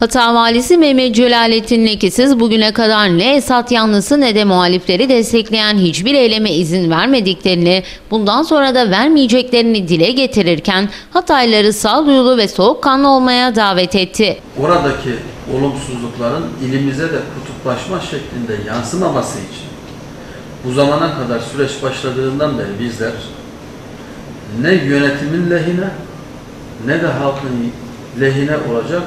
Hata valisi Mehmet Celalettin Lekesiz bugüne kadar ne Esat yanlısı ne de muhalifleri destekleyen hiçbir eyleme izin vermediklerini, bundan sonra da vermeyeceklerini dile getirirken Hatayları sağduyulu ve soğukkanlı olmaya davet etti. oradaki olumsuzlukların ilimize de kutuplaşma şeklinde yansımaması için bu zamana kadar süreç başladığından beri bizler ne yönetimin lehine ne de halkın lehine olacak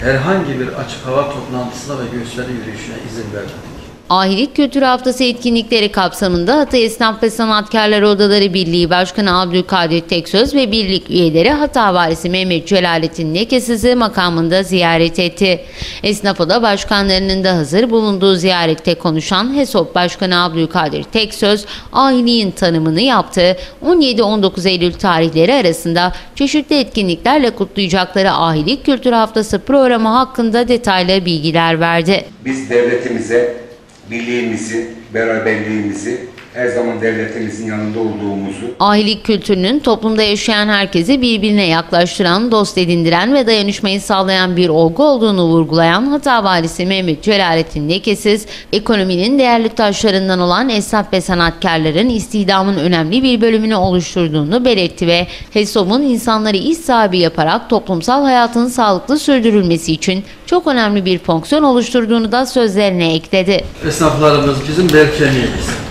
herhangi bir açık hava toplantısına ve gösteri yürüyüşüne izin vermedik. Ahilik Kültür Haftası etkinlikleri kapsamında Hatay Esnaf ve Sanatkarlar Odaları Birliği Başkanı Abdülkadir Teksöz ve birlik üyeleri Hata Valisi Mehmet Celalettin Lekesiz'i makamında ziyaret etti. Esnaf Oda başkanlarının da hazır bulunduğu ziyarette konuşan HESOP Başkanı Abdülkadir Teksöz, ahiliğin tanımını yaptı. 17-19 Eylül tarihleri arasında çeşitli etkinliklerle kutlayacakları Ahilik Kültür Haftası programı hakkında detaylı bilgiler verdi. Biz devletimize birliğimizi, beraberliğimizi, her zaman devletimizin yanında olduğumuzu Ahilik kültürünün toplumda yaşayan herkesi birbirine yaklaştıran, dost edindiren ve dayanışmayı sağlayan bir olgu olduğunu vurgulayan Hata Valisi Mehmet Celalettin Lekesiz, ekonominin değerli taşlarından olan esnaf ve sanatkarların istihdamın önemli bir bölümünü oluşturduğunu belirtti ve HESOB'un insanları iş sahibi yaparak toplumsal hayatın sağlıklı sürdürülmesi için çok önemli bir fonksiyon oluşturduğunu da sözlerine ekledi. Esnaflarımız bizim bel kemiğimiz.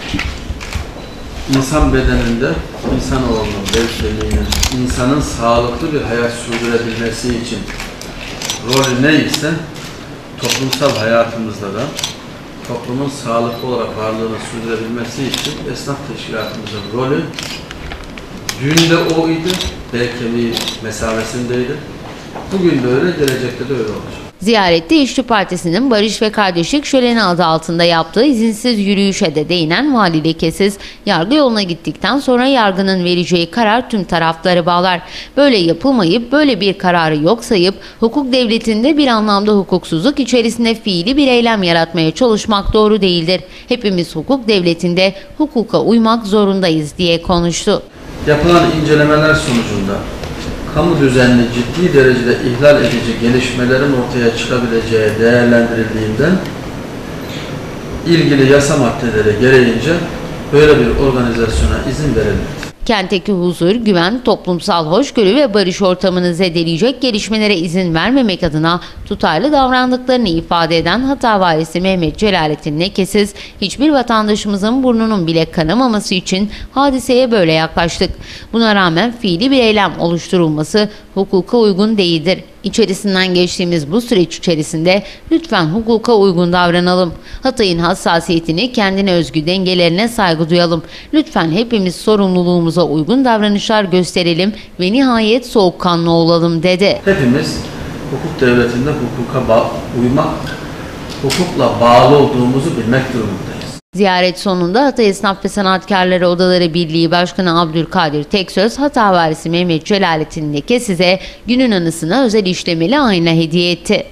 İnsan bedeninde insanoğlunun bel kemiğinin insanın sağlıklı bir hayat sürdürebilmesi için rolü neyse toplumsal hayatımızda da toplumun sağlıklı olarak varlığını sürdürebilmesi için esnaf teşkilatımızın rolü dün de o idi, bel kemiği mesafesindeydi. Bugün de öyle, gelecekte de öyle olacak. Ziyarette İşçi Partisi'nin Barış ve Kardeşlik Şöleni adı altında yaptığı izinsiz yürüyüşe de değinen Vali Lekesiz, yargı yoluna gittikten sonra yargının vereceği karar tüm tarafları bağlar. Böyle yapılmayıp böyle bir kararı yok sayıp hukuk devletinde bir anlamda hukuksuzluk içerisinde fiili bir eylem yaratmaya çalışmak doğru değildir. Hepimiz hukuk devletinde hukuka uymak zorundayız diye konuştu. Yapılan incelemeler sonucunda kamu düzenini ciddi derecede ihlal edici gelişmelerin ortaya çıkabileceği değerlendirildiğinden ilgili yasa maddeleri gereğince böyle bir organizasyona izin verilmedi. Kentteki huzur, güven, toplumsal hoşgörü ve barış ortamını zedeleyecek gelişmelere izin vermemek adına tutarlı davrandıklarını ifade eden Hata Valisi Mehmet Celalettin Lekesiz, hiçbir vatandaşımızın burnunun bile kanamaması için hadiseye böyle yaklaştık. Buna rağmen fiili bir eylem oluşturulması hukuka uygun değildir. İçerisinden geçtiğimiz bu süreç içerisinde lütfen hukuka uygun davranalım. Hatay'ın hassasiyetini kendine özgü dengelerine saygı duyalım. Lütfen hepimiz sorumluluğumuza uygun davranışlar gösterelim ve nihayet soğukkanlı olalım dedi. Hepimiz hukuk devletinde hukuka uymak, hukukla bağlı olduğumuzu bilmek durumundayız. Ziyaret sonunda Hatay Esnaf ve Sanatkarları Odaları Birliği Başkanı Abdülkadir Teksöz, Hata Varisi Mehmet Celalettin Lekesiz'e günün anısına özel işlemeli ayna hediye etti.